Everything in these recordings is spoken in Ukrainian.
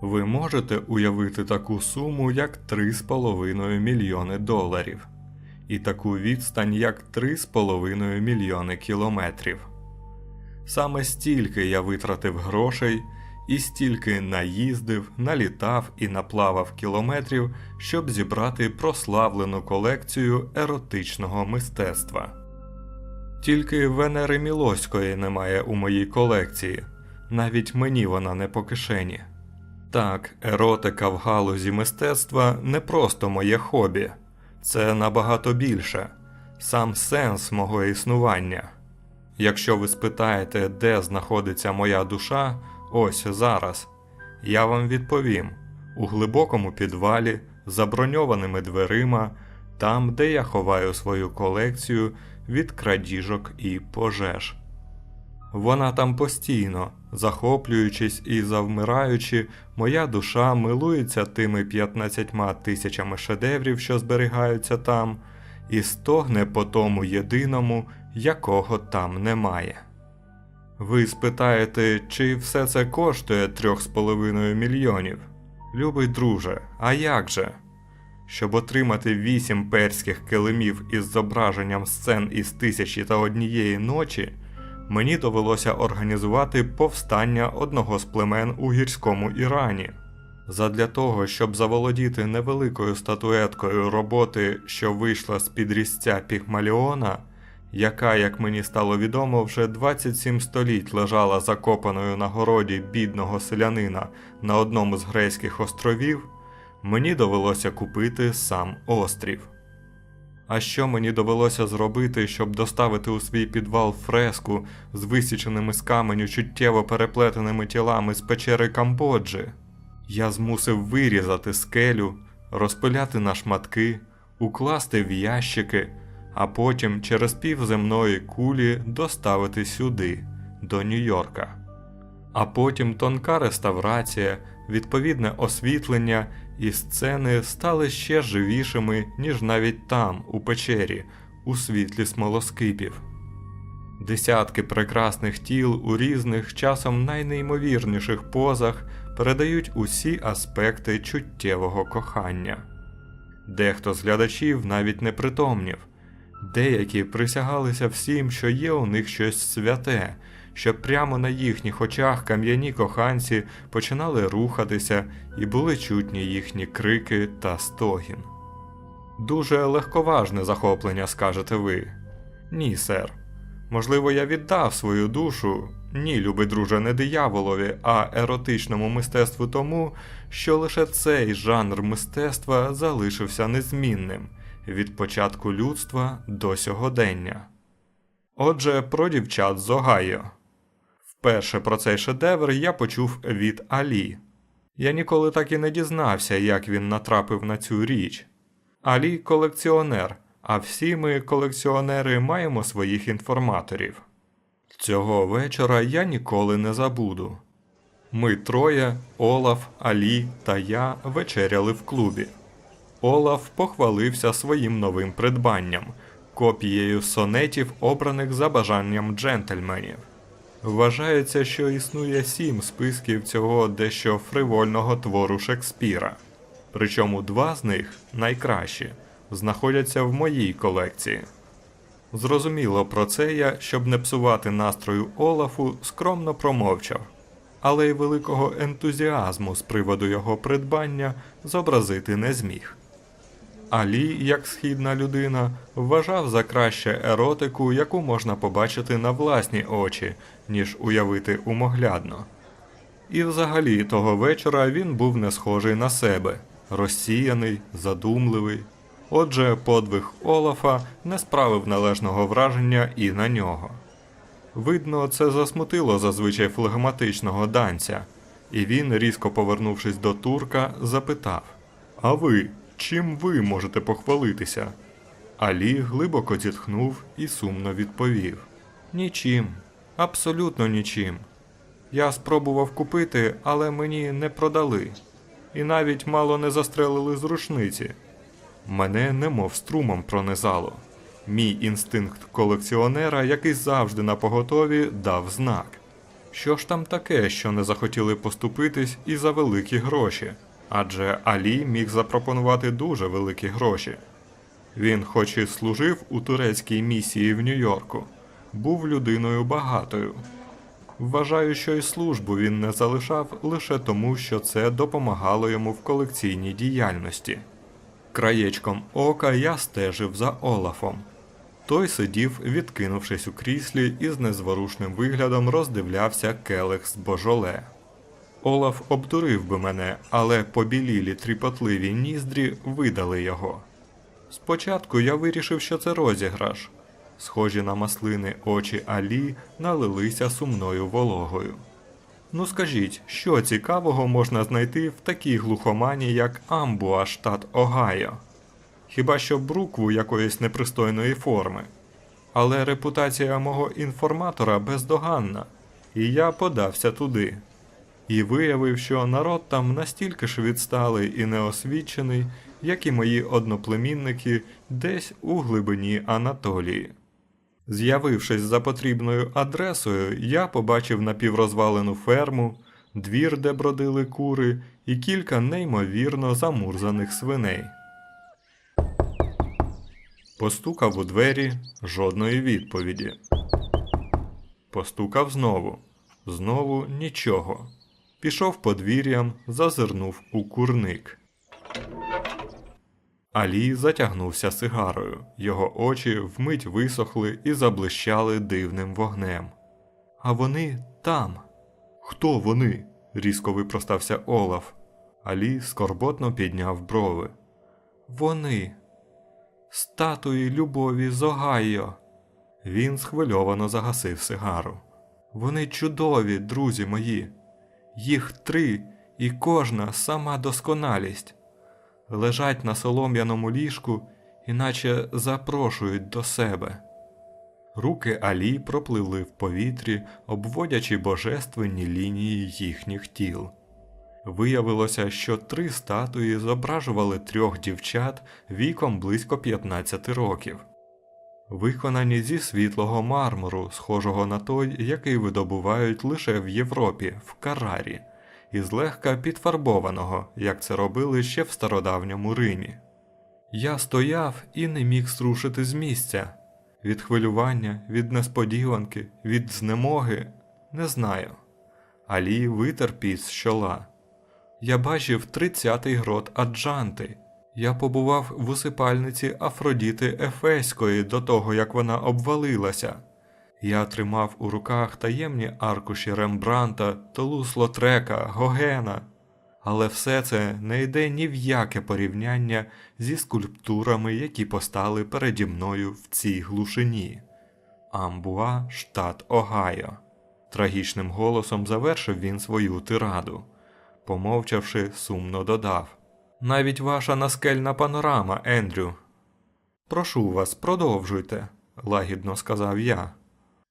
Ви можете уявити таку суму, як 3,5 мільйони доларів, і таку відстань, як 3,5 мільйони кілометрів. Саме стільки я витратив грошей і стільки наїздив, налітав і наплавав кілометрів, щоб зібрати прославлену колекцію еротичного мистецтва. Тільки Венери Мілоської немає у моїй колекції, навіть мені вона не по кишені. Так, еротика в галузі мистецтва не просто моє хобі, це набагато більше, сам сенс мого існування. Якщо ви спитаєте, де знаходиться моя душа, ось зараз, я вам відповім: у глибокому підвалі, за броньованими дверима, там, де я ховаю свою колекцію від крадіжок і пожеж. Вона там постійно, захоплюючись і завмираючи, моя душа милується тими 15 тисячами шедеврів, що зберігаються там, і стогне по тому єдиному, якого там немає. Ви спитаєте, чи все це коштує 3,5 мільйонів? Любий друже, а як же? Щоб отримати вісім перських килимів із зображенням сцен із тисячі та однієї ночі, мені довелося організувати повстання одного з племен у гірському Ірані. Задля того, щоб заволодіти невеликою статуеткою роботи, що вийшла з під різця Пігмаліона, яка, як мені стало відомо, вже 27 століть лежала закопаною на городі бідного селянина на одному з грецьких островів, мені довелося купити сам острів. А що мені довелося зробити, щоб доставити у свій підвал фреску з висіченими з каменю чуттєво переплетеними тілами з печери Камбоджі? Я змусив вирізати скелю, розпиляти на шматки, укласти в ящики, а потім через півземної кулі доставити сюди, до Нью-Йорка. А потім тонка реставрація, відповідне освітлення і сцени стали ще живішими, ніж навіть там, у печері, у світлі смолоскипів. Десятки прекрасних тіл у різних, часом найнеймовірніших позах передають усі аспекти чуттєвого кохання. Дехто з глядачів навіть не притомнів, деякі присягалися всім, що є у них щось святе, що прямо на їхніх очах кам'яні коханці починали рухатися і були чутні їхні крики та стогін. Дуже легковажне захоплення, скажете ви. Ні, сер. Можливо, я віддав свою душу, ні, любий друже, не дияволові, а еротичному мистецтву тому, що лише цей жанр мистецтва залишився незмінним від початку людства до сьогодення. Отже, про дівчат з Огайо. Вперше про цей шедевр я почув від Алі. Я ніколи так і не дізнався, як він натрапив на цю річ. Алі колекціонер, а всі ми, колекціонери, маємо своїх інформаторів. Цього вечора я ніколи не забуду. Ми троє, Олаф, Алі та я вечеряли в клубі. Олаф похвалився своїм новим придбанням копією сонетів, обраних за бажанням джентльменів. Вважається, що існує сім списків цього дещо фривольного твору Шекспіра. Причому два з них найкращі знаходяться в моїй колекції. Зрозуміло про це я, щоб не псувати настрою Олафу, скромно промовчав, але й великого ентузіазму з приводу його придбання зобразити не зміг. Алі, як східна людина, вважав за краще еротику, яку можна побачити на власні очі, ніж уявити умоглядно. І взагалі того вечора він був не схожий на себе, розсіяний, задумливий. Отже, подвиг Олафа не справив належного враження і на нього. Видно, це засмутило зазвичай флегматичного данця, і він, різко повернувшись до турка, запитав: А ви, чим ви можете похвалитися? Алі глибоко зітхнув і сумно відповів: Нічим, абсолютно нічим. Я спробував купити, але мені не продали, і навіть мало не застрелили з рушниці. Мене немов струмом пронизало. Мій інстинкт колекціонера, який завжди на поготові, дав знак. Що ж там таке, що не захотіли поступитись і за великі гроші? Адже Алі міг запропонувати дуже великі гроші. Він, хоч і служив у турецькій місії в Нью-Йорку, був людиною багатою. Вважаю, що і службу він не залишав лише тому, що це допомагало йому в колекційній діяльності. Краєчком ока я стежив за Олафом. Той сидів, відкинувшись у кріслі, і з незворушним виглядом роздивлявся келих з божоле. Олаф обдурив би мене, але побілілі тріпотливі ніздрі видали його. Спочатку я вирішив, що це розіграш. Схожі на маслини очі Алі налилися сумною вологою. Ну скажіть, що цікавого можна знайти в такій глухомані, як Амбуа, штат Огайо? Хіба що брукву якоїсь непристойної форми. Але репутація мого інформатора бездоганна, і я подався туди. І виявив, що народ там настільки ж відсталий і неосвічений, як і мої одноплемінники десь у глибині Анатолії. З'явившись за потрібною адресою, я побачив напіврозвалену ферму, двір, де бродили кури, і кілька неймовірно замурзаних свиней. Постукав у двері жодної відповіді. Постукав знову. Знову нічого. Пішов подвір'ям, зазирнув у курник. Алі затягнувся сигарою. Його очі вмить висохли і заблищали дивним вогнем. А вони там. Хто вони? різко випростався Олаф. Алі скорботно підняв брови. Вони. Статуї любові з Огайо. Він схвильовано загасив сигару. Вони чудові, друзі мої. Їх три, і кожна сама досконалість. Лежать на солом'яному ліжку, іначе запрошують до себе. Руки Алі пропливли в повітрі, обводячи божественні лінії їхніх тіл. Виявилося, що три статуї зображували трьох дівчат віком близько 15 років, виконані зі світлого мармуру, схожого на той, який видобувають лише в Європі, в Карарі, і злегка підфарбованого, як це робили ще в стародавньому Римі. Я стояв і не міг струшити з місця. Від хвилювання, від несподіванки, від знемоги не знаю. Алі витер піс з чола. Я бачив тридцятий грот Аджанти. Я побував в усипальниці Афродіти Ефеської до того, як вона обвалилася. Я тримав у руках таємні аркуші Рембранта, Толус Лотрека, Гогена. Але все це не йде ні в яке порівняння зі скульптурами, які постали переді мною в цій глушині. Амбуа, штат Огайо. Трагічним голосом завершив він свою тираду. Помовчавши, сумно додав. Навіть ваша наскельна панорама, Ендрю. Прошу вас, продовжуйте, лагідно сказав я.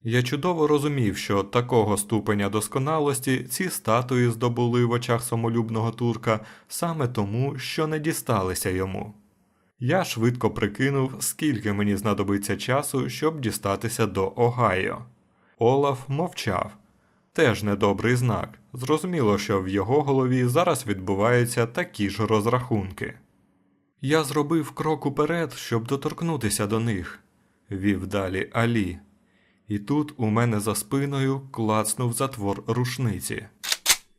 Я чудово розумів, що такого ступеня досконалості ці статуї здобули в очах самолюбного турка саме тому, що не дісталися йому. Я швидко прикинув, скільки мені знадобиться часу, щоб дістатися до Огайо. Олаф мовчав. Теж недобрий знак. Зрозуміло, що в його голові зараз відбуваються такі ж розрахунки. Я зробив крок уперед, щоб доторкнутися до них, вів далі Алі. І тут у мене за спиною клацнув затвор рушниці.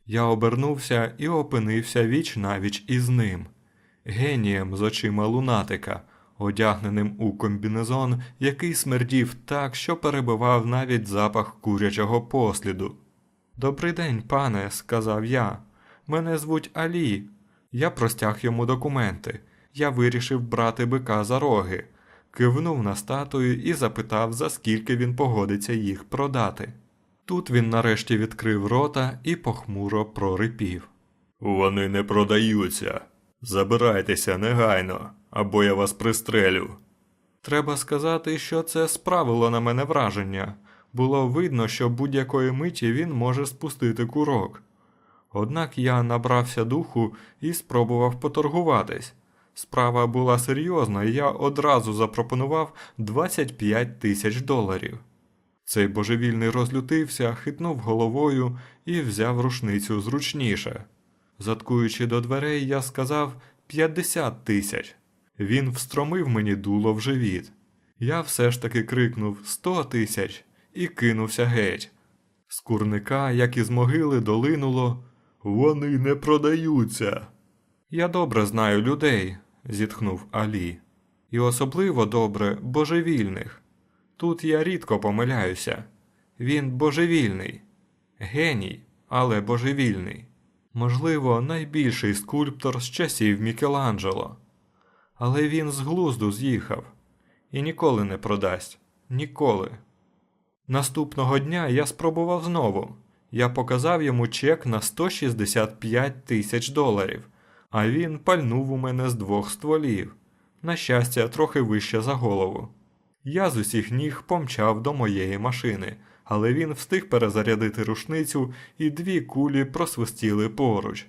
Я обернувся і опинився віч навіч із ним, генієм з очима лунатика, одягненим у комбінезон, який смердів так, що перебивав навіть запах курячого посліду. Добрий день, пане, сказав я. Мене звуть Алі. Я простяг йому документи. Я вирішив брати бика за роги, кивнув на статую і запитав, за скільки він погодиться їх продати. Тут він нарешті відкрив рота і похмуро прорипів. Вони не продаються. Забирайтеся негайно, або я вас пристрелю. Треба сказати, що це справило на мене враження. Було видно, що будь-якої миті він може спустити курок. Однак я набрався духу і спробував поторгуватись. Справа була серйозна, і я одразу запропонував 25 тисяч доларів. Цей божевільний розлютився, хитнув головою і взяв рушницю зручніше. Заткуючи до дверей, я сказав 50 тисяч. Він встромив мені дуло в живіт. Я все ж таки крикнув 100 тисяч і кинувся геть. З курника, як із могили, долинуло Вони не продаються. Я добре знаю людей, зітхнув Алі. І особливо добре божевільних. Тут я рідко помиляюся. Він божевільний, геній, але божевільний. Можливо, найбільший скульптор з часів Мікеланджело. Але він з глузду з'їхав і ніколи не продасть. Ніколи. Наступного дня я спробував знову. Я показав йому чек на 165 тисяч доларів, а він пальнув у мене з двох стволів, на щастя, трохи вище за голову. Я з усіх ніг помчав до моєї машини, але він встиг перезарядити рушницю, і дві кулі просвистіли поруч.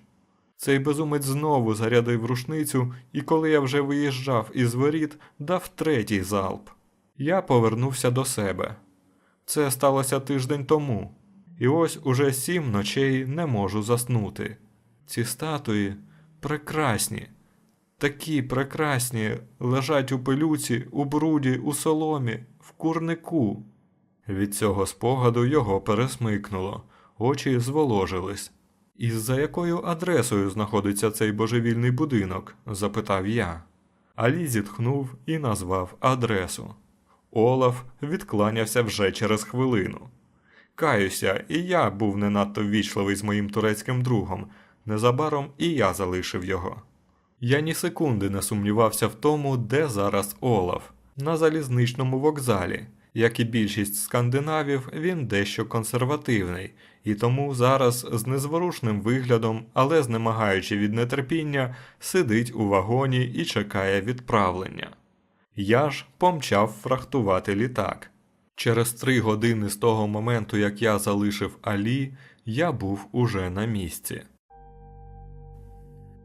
Цей безумець знову зарядив рушницю, і коли я вже виїжджав із воріт, дав третій залп. Я повернувся до себе. Це сталося тиждень тому, і ось уже сім ночей не можу заснути. Ці статуї прекрасні, такі прекрасні, лежать у пилюці, у бруді, у соломі, в курнику. Від цього спогаду його пересмикнуло, очі зволожились. І за якою адресою знаходиться цей божевільний будинок? запитав я. Алі зітхнув і назвав адресу. Олаф відкланявся вже через хвилину. Каюся, і я був не надто ввічливий з моїм турецьким другом. Незабаром і я залишив його. Я ні секунди не сумнівався в тому, де зараз Олаф, на залізничному вокзалі. Як і більшість скандинавів, він дещо консервативний, і тому зараз з незворушним виглядом, але знемагаючи від нетерпіння, сидить у вагоні і чекає відправлення. Я ж помчав фрахтувати літак. Через три години з того моменту, як я залишив Алі, я був уже на місці.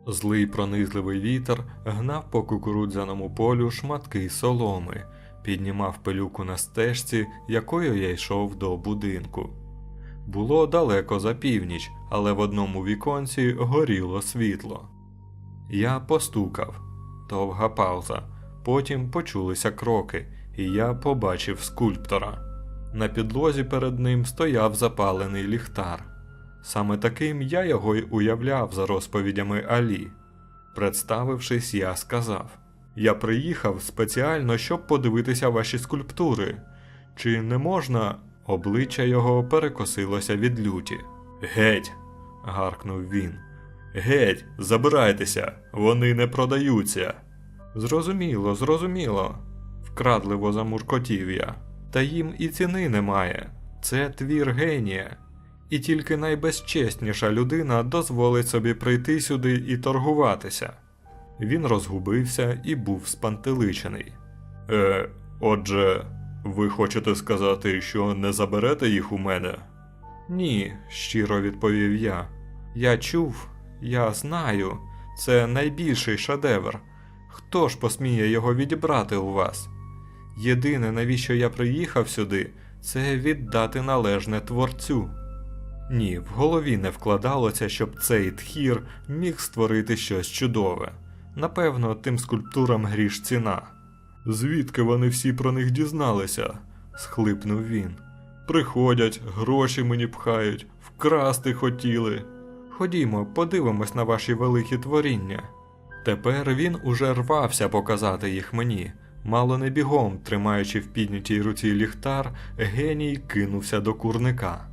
Злий пронизливий вітер гнав по кукурудзяному полю шматки соломи, піднімав пилюку на стежці, якою я йшов до будинку. Було далеко за північ, але в одному віконці горіло світло. Я постукав. Довга пауза. Потім почулися кроки, і я побачив скульптора. На підлозі перед ним стояв запалений ліхтар. Саме таким я його й уявляв за розповідями Алі. Представившись, я сказав: Я приїхав спеціально, щоб подивитися ваші скульптури. Чи не можна? Обличчя його перекосилося від люті. Геть. гаркнув він. Геть, забирайтеся, вони не продаються. Зрозуміло, зрозуміло, вкрадливо замуркотів я. Та їм і ціни немає. Це твір генія. І тільки найбезчесніша людина дозволить собі прийти сюди і торгуватися. Він розгубився і був спантеличений. Е, отже, ви хочете сказати, що не заберете їх у мене? Ні, щиро відповів я. Я чув, я знаю, це найбільший шедевр. Хто ж посміє його відібрати у вас? Єдине, навіщо я приїхав сюди, це віддати належне творцю. Ні, в голові не вкладалося, щоб цей тхір міг створити щось чудове. Напевно, тим скульптурам гріш ціна. Звідки вони всі про них дізналися? схлипнув він. Приходять, гроші мені пхають, вкрасти хотіли. Ходімо, подивимось на ваші великі творіння. Тепер він уже рвався показати їх мені. Мало не бігом, тримаючи в піднятій руці ліхтар, геній кинувся до курника.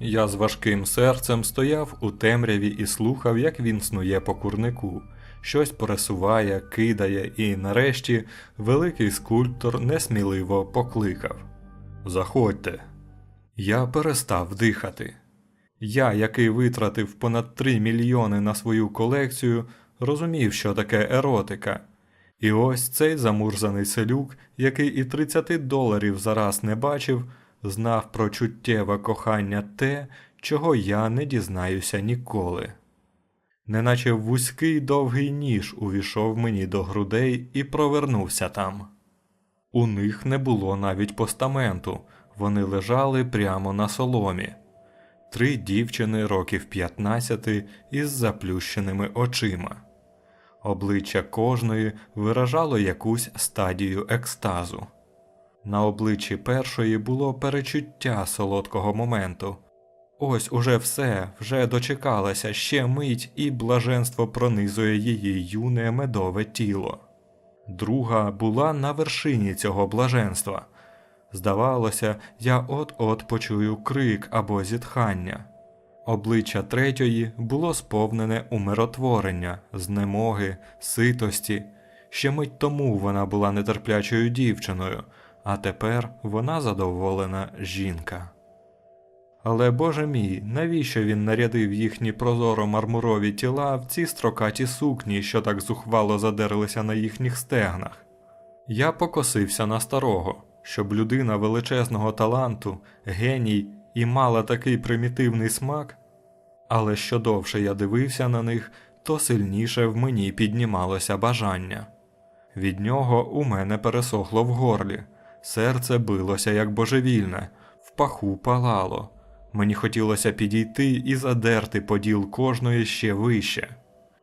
Я з важким серцем стояв у темряві і слухав, як він снує по курнику, щось пересуває, кидає, і нарешті великий скульптор несміливо покликав Заходьте. Я перестав дихати. Я, який витратив понад 3 мільйони на свою колекцію, розумів, що таке еротика. І ось цей замурзаний селюк, який і 30 доларів за раз не бачив, знав про чуттєве кохання те, чого я не дізнаюся ніколи. Неначе вузький довгий ніж увійшов мені до грудей і провернувся там. У них не було навіть постаменту, Вони лежали прямо на соломі. Три дівчини років 15 із заплющеними очима. Обличчя кожної виражало якусь стадію екстазу. На обличчі першої було перечуття солодкого моменту. Ось уже все, вже дочекалася ще мить, і блаженство пронизує її юне медове тіло. Друга була на вершині цього блаженства. Здавалося, я от-от почую крик або зітхання. Обличчя третьої було сповнене умиротворення, знемоги, ситості. Ще мить тому вона була нетерплячою дівчиною, а тепер вона задоволена жінка. Але Боже мій, навіщо він нарядив їхні прозоро мармурові тіла в ці строкаті сукні, що так зухвало задерлися на їхніх стегнах? Я покосився на старого, щоб людина величезного таланту, геній і мала такий примітивний смак. Але що довше я дивився на них, то сильніше в мені піднімалося бажання. Від нього у мене пересохло в горлі, серце билося як божевільне, в паху палало. Мені хотілося підійти і задерти поділ кожної ще вище.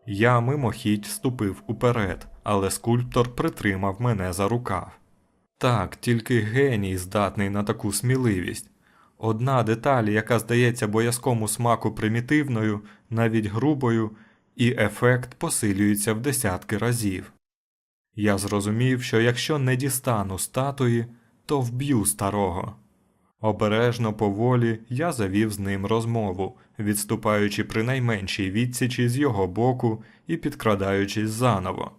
Я мимохідь ступив уперед, але скульптор притримав мене за рукав. Так, тільки геній здатний на таку сміливість. Одна деталь, яка здається боязкому смаку примітивною, навіть грубою, і ефект посилюється в десятки разів. Я зрозумів, що якщо не дістану статуї, то вб'ю старого. Обережно поволі я завів з ним розмову, відступаючи при найменшій відсічі з його боку і підкрадаючись заново.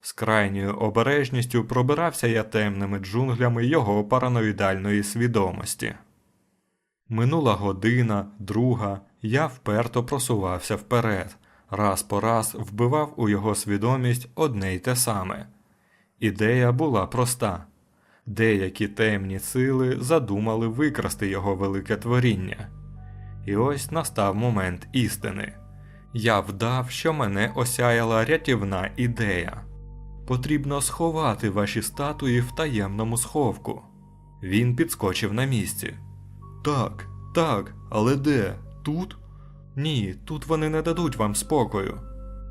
З крайньою обережністю пробирався я темними джунглями його параноїдальної свідомості. Минула година, друга, я вперто просувався вперед, раз по раз вбивав у його свідомість одне й те саме. Ідея була проста деякі темні сили задумали викрасти його велике творіння. І ось настав момент істини. Я вдав, що мене осяяла рятівна ідея. Потрібно сховати ваші статуї в таємному сховку. Він підскочив на місці. Так, так, але де? Тут? Ні, тут вони не дадуть вам спокою.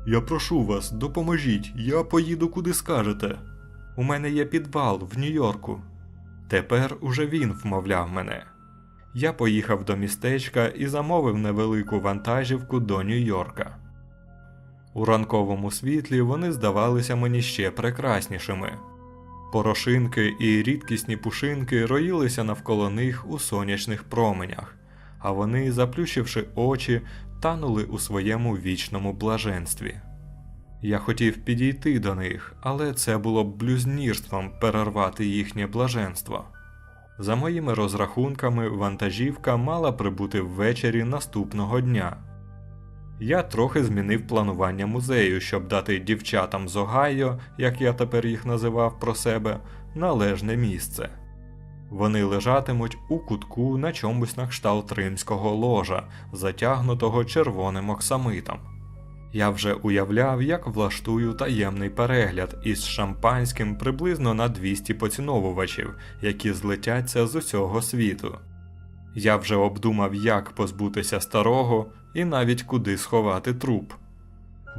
Я прошу вас, допоможіть, я поїду куди скажете. У мене є підвал в Нью-Йорку. Тепер уже він вмовляв мене. Я поїхав до містечка і замовив невелику вантажівку до Нью-Йорка. У ранковому світлі вони здавалися мені ще прекраснішими. Порошинки і рідкісні пушинки роїлися навколо них у сонячних променях, а вони, заплющивши очі, танули у своєму вічному блаженстві. Я хотів підійти до них, але це було б блюзнірством перервати їхнє блаженство. За моїми розрахунками, вантажівка мала прибути ввечері наступного дня. Я трохи змінив планування музею, щоб дати дівчатам з Огайо, як я тепер їх називав про себе, належне місце. Вони лежатимуть у кутку на чомусь на кшталт римського ложа, затягнутого червоним оксамитом. Я вже уявляв, як влаштую таємний перегляд із шампанським приблизно на 200 поціновувачів, які злетяться з усього світу. Я вже обдумав, як позбутися старого і навіть куди сховати труп.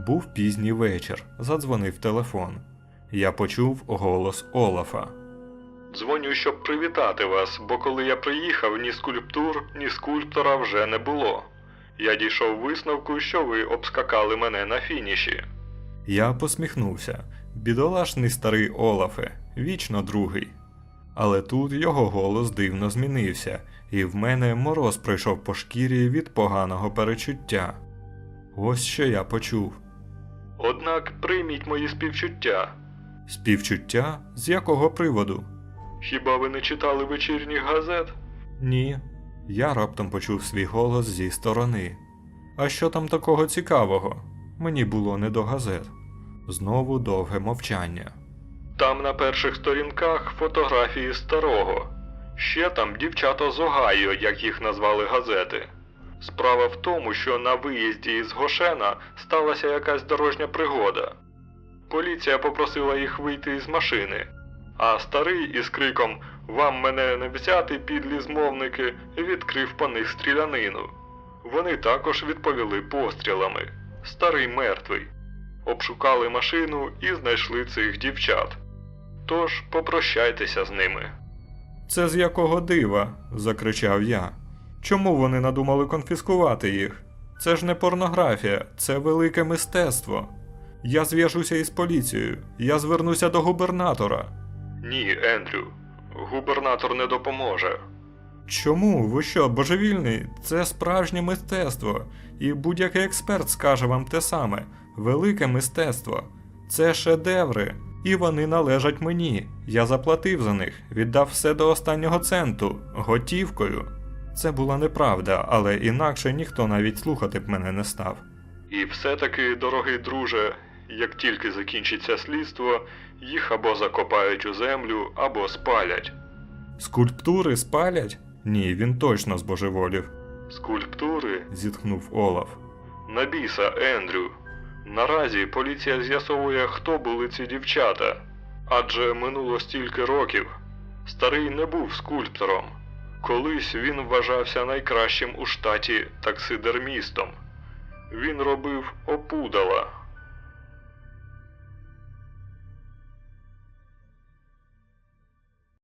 Був пізній вечір, задзвонив телефон. Я почув голос Олафа. Дзвоню, щоб привітати вас, бо коли я приїхав, ні скульптур, ні скульптора вже не було. Я дійшов висновку, що ви обскакали мене на фініші. Я посміхнувся. Бідолашний старий Олафе, вічно другий. Але тут його голос дивно змінився, і в мене мороз пройшов по шкірі від поганого перечуття. Ось що я почув. Однак прийміть мої співчуття. Співчуття? З якого приводу? Хіба ви не читали вечірніх газет? Ні. Я раптом почув свій голос зі сторони. А що там такого цікавого? Мені було не до газет. Знову довге мовчання. Там на перших сторінках фотографії старого. Ще там дівчата з Огайо, як їх назвали газети. Справа в тому, що на виїзді із Гошена сталася якась дорожня пригода. Поліція попросила їх вийти із машини, а старий із криком Вам мене не взяти, підлі змовники, відкрив по них стрілянину. Вони також відповіли пострілами. Старий мертвий. Обшукали машину і знайшли цих дівчат. Тож попрощайтеся з ними. Це з якого дива? закричав я. Чому вони надумали конфіскувати їх? Це ж не порнографія, це велике мистецтво. Я зв'яжуся із поліцією, я звернуся до губернатора. Ні, Ендрю, губернатор не допоможе. Чому? Ви що, божевільний? Це справжнє мистецтво, і будь-який експерт скаже вам те саме: велике мистецтво. Це шедеври, і вони належать мені. Я заплатив за них, віддав все до останнього центу, готівкою. Це була неправда, але інакше ніхто навіть слухати б мене не став. І все-таки, дорогий друже, як тільки закінчиться слідство, їх або закопають у землю, або спалять. Скульптури спалять? Ні, він точно збожеволів. Скульптури? зітхнув Олаф. На біса, Ендрю. Наразі поліція з'ясовує, хто були ці дівчата. Адже минуло стільки років. Старий не був скульптором. Колись він вважався найкращим у штаті таксидермістом. Він робив опудала,